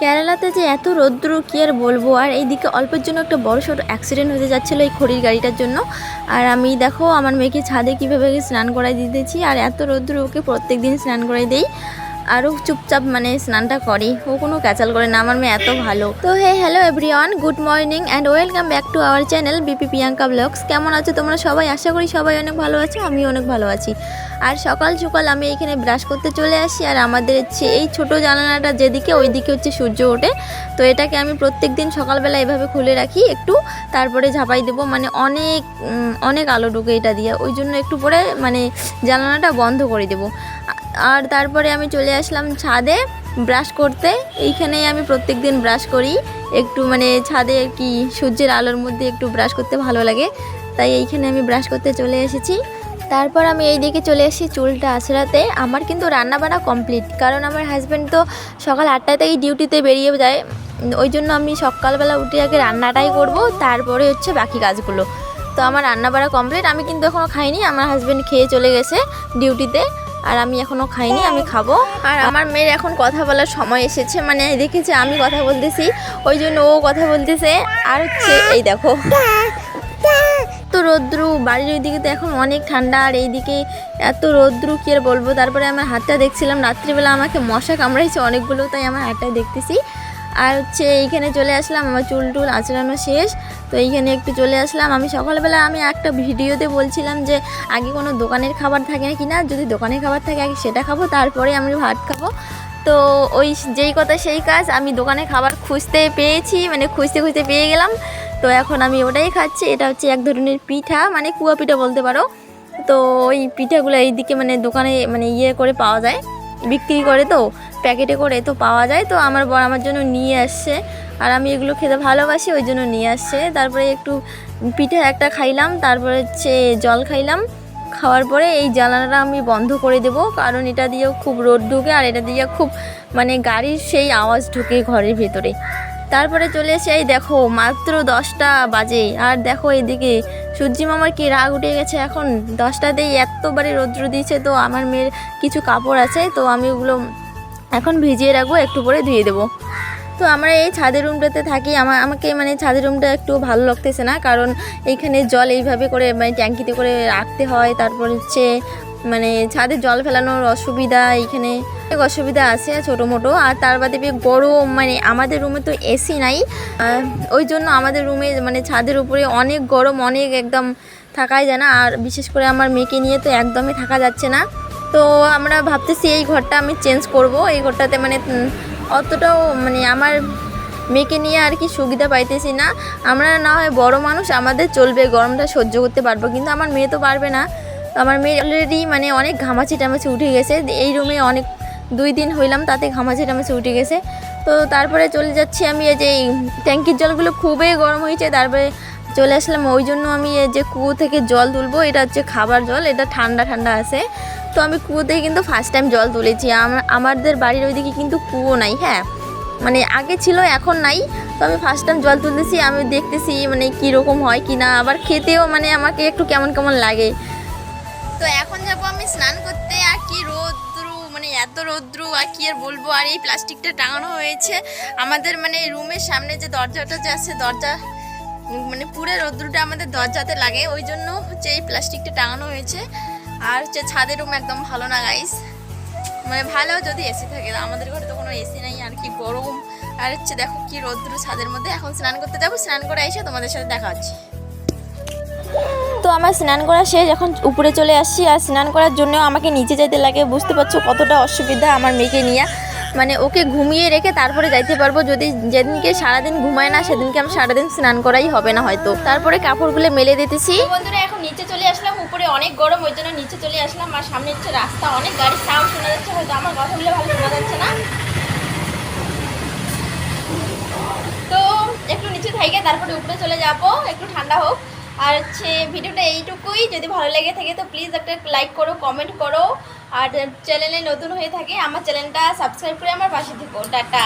কেরালাতে যে এত রৌদ্র, কি আর বলব? আর এইদিকে অল্পের জন্য একটা বড় সড়ো অ্যাক্সিডেন্ট হতে যাচ্ছিল এই খড়ির গাড়িটার জন্য। আর আমি দেখো, আমার মেয়েকে ছাদে কীভাবে স্নান করাই দিতেছি। আর এত রৌদ্র, ওকে প্রত্যেক দিন স্নান করাই দেই। আরও চুপচাপ মানে স্নানটা করে। ও কোনো ক্যাচাল করে না, আমার মেয়ে এত ভালো। তো hey hello everyone good morning and welcome back to our channel B P Priyanka vlogs কেমন আছো তোমরা সবাই? আশা করি সবাই অনেক ভালো আছো আমি অনেক ভালো আছি। আর সকাল সকাল আমি এখানে ব্রাশ করতে চলে আসি, আর আমাদের হচ্ছে এই ছোট জানালাটা যেদিকে ওই দিকে হচ্ছে সূর্য ওঠে। তো এটাকে আমি প্রত্যেক দিন সকালবেলা এভাবে খুলে রাখি, একটু তারপরে ঝাঁপাই দেবো। মানে অনেক অনেক আলো ঢুকে এটা দিয়ে, ওই জন্য একটু পরে মানে জানালাটা বন্ধ করে দেবো। আর তারপরে আমি চলে আসলাম ছাদে ব্রাশ করতে। এইখানেই আমি প্রত্যেক দিন ব্রাশ করি। একটু মানে ছাদে কি সূর্যের আলোর মধ্যে একটু ব্রাশ করতে ভালো লাগে। তাই এইখানে আমি ব্রাশ করতে চলে এসেছি। তারপর আমি এই দিকে চলে এসেছি চুলটা আছড়াতে। আমার কিন্তু রান্নাবান্না কমপ্লিট। কারণ আমার হাজব্যান্ড তো সকাল আটটায় ডিউটিতে বেরিয়ে যায়। ওই জন্য আমি সকালবেলা উঠে আগে রান্নাটাই করব। তারপরে হচ্ছে বাকি কাজগুলো। তো আমার রান্না বাড়া কমপ্লিট। আমি কিন্তু এখনও খাইনি। আমার হাজব্যান্ড খেয়ে চলে গেছে ডিউটিতে আর আমি এখনও খাইনি, আমি খাব। আর আমার মেয়ের এখন কথা বলার সময় এসেছে মানে দেখেছে আমি কথা বলতেছি, ওই জন্য ও কথা বলতেছে। আর হচ্ছে এই দেখো। এত রৌদ্রু, বাড়ির ওই দিকে তো এখন অনেক ঠান্ডা, আর এইদিকে এত রৌদ্রু, কি আর বলব? তারপরে আমার হাতটা দেখছিলাম, রাত্রিবেলা আমাকে মশা কামড়াইছে অনেকগুলো, তাই আমার হাতটা দেখতেছি। আর হচ্ছে এইখানে চলে আসলাম, আমার চুল টুল আঁচড়ানো শেষ। তো এইখানে একটু চলে আসলাম। আমি সকালবেলা আমি একটা ভিডিওতে বলছিলাম যে, আগে কোনো দোকানের খাবার থাকে কি না? যদি দোকানের খাবার থাকে, আগে সেটা খাব, তারপরে আমি ভাত খাব। তো ওই যেই কথা সেই কাজ, আমি দোকানে খাবার খুঁজতে পেয়েছি মানে খুঁজতে খুঁজতে পেয়ে গেলাম। তো এখন আমি ওটাই খাচ্ছি। এটা হচ্ছে এক ধরনের পিঠা মানে কুয়া পিঠা বলতে পারো। তো ওই পিঠাগুলো এইদিকে মানে দোকানে মানে ইয়ে করে পাওয়া যায়, বিক্রি করে তো। প্যাকেটে করে তো পাওয়া যায়, তো আমার বর আমার জন্য নিয়ে আসছে। আর আমি এগুলো খেতে ভালোবাসি, ওই জন্য নিয়ে আসছে। তারপরে একটু পিঠে একটা খাইলাম, তারপরে হচ্ছে জল খাইলাম। খাওয়ার পরে এই জ্বালানাটা আমি বন্ধ করে দেব, কারণ এটা দিয়েও খুব রোদ ঢুকে আর এটা দিয়ে খুব মানে গাড়ির সেই আওয়াজ ঢুকে ঘরের ভেতরে। তারপরে চলে এসে এই দেখো, মাত্র দশটা বাজে। আর দেখো এইদিকে সূর্যি মামার কি রাগ উঠে গেছে এখন। দশটাতেই এতবারে রৌদ্র দিয়েছে, তো আমার মেয়ের কিছু কাপড় আছে, তো আমি ওগুলো এখন ভিজিয়ে রাখব, একটু পরে ধুয়ে দেবো। তো আমরা এই ছাদের রুমটাতে থাকি। আমার আমাকে মানে ছাদের রুমটা একটু ভালো লাগতেছে না, কারণ এইখানে জল এইভাবে করে মানে ট্যাঙ্কিতে করে রাখতে হয়। তারপর হচ্ছে মানে ছাদে জল ফেলানোর অসুবিধা, এইখানে অনেক অসুবিধা আছে, ছোটো মোটো। আর তার বাদে গরম মানে আমাদের রুমে তো এসি নাই। ওই জন্য আমাদের রুমে মানে ছাদের উপরে অনেক গরম, অনেক একদম থাকাই যায় না। আর বিশেষ করে আমার মেয়েকে নিয়ে তো একদমই থাকা যাচ্ছে না। তো আমরা ভাবতেছি এই ঘরটা আমি চেঞ্জ করব। এই ঘরটাতে মানে অতটাও মানে আমার মেয়েকে নিয়ে আর কি সুবিধা পাইতেছি না। আমরা না হয় বড় মানুষ, আমাদের চলবে, গরমটা সহ্য করতে পারব, কিন্তু আমার মেয়ে তো পারবে না। আমার মেয়ে অলরেডি মানে অনেক ঘামাচি টামাচি উঠে গেছে। এই রুমে অনেক, দুই দিন হইলাম তাতে ঘামাচি টামাচি উঠে গেছে। তো তারপরে চলে যাচ্ছি আমি এই যে ট্যাঙ্কির জলগুলো খুবই গরম হয়েছে। তারপরে চলে আসলাম, ওই জন্য আমি এই যে কুয়ো থেকে জল তুলবো, এটা হচ্ছে খাবার জল, এটা ঠান্ডা ঠান্ডা আছে। তো আমি কুয়ো থেকে কিন্তু ফার্স্ট টাইম জল তুলেছি। আমাদের বাড়ির ওইদিকে কিন্তু কুয়ো নাই হ্যাঁ? মানে আগে ছিল, এখন নাই। তো আমি ফার্স্ট টাইম জল তুলতেছি, আমি দেখতেছি মানে কীরকম হয় কি না আবার খেতেও মানে আমাকে একটু কেমন কেমন লাগে। তো এখন যাব আমি স্নান করতে, আর কি রোদ্রু মানে এত রোদ্রু, আর কি আর বলব? আর এই প্লাস্টিকটা টাঙানো হয়েছে। আমাদের মানে রুমের সামনে যে দরজাটা যে আছে, দরজা মানে পুরো রোদ্রুটা আমাদের দরজাতে লাগে, ওই জন্য হচ্ছে এই প্লাস্টিকটা টাঙানো হয়েছে। আর হচ্ছে ছাদের রুম একদম ভালো না গাইস মানে ভালো যদি এসি থাকে, আমাদের ঘরে তো কোনো এসি নাই, আর কি গরম। আর হচ্ছে দেখো কি রোদ্রু ছাদের মধ্যে। এখন স্নান করতে যাব, স্নান করে এসে তোমাদের সাথে দেখা হচ্ছে। তো আমার স্নান করা শেষ, এখন উপরে চলে আসছি। আর স্নান করার জন্য আমাকে নিচে যেতে লাগে, বুঝতে পারছ কতটা অসুবিধা আমার মেয়েকে নিয়ে। মানে ওকে ঘুমিয়ে রেখে তারপরে যাইতে পারব। যদি যেদিনকে সারাদিন ঘুমায় না, সেদিনকে আমি সারাদিন স্নান করাই হবে না হয়তো। তারপরে কাপড়গুলো মেলে দিতেছি। বন্ধুরা, এখন নিচে চলে আসলাম। উপরে অনেক গরম, ওই জন্য নিচে চলে আসলাম। আর সামনে হচ্ছে রাস্তা, অনেক গাড়ির সাউন্ড শোনা যাচ্ছে। হয়তো আমার কথাগুলো ভালো শোনা যাচ্ছে না। তো একটু নিচে থাইকে তারপরে উপরে চলে যাব। একটু ঠান্ডা হোক। আর হচ্ছে, ভিডিওটা এইটুকুই। যদি ভালো লেগে থাকে, তো প্লিজ একটা লাইক করো কমেন্ট করো। আর চ্যানেলে নতুন হয়ে থাকে আমার চ্যানেলটা সাবস্ক্রাইব করে আমার পাশে থেকো। টাটা।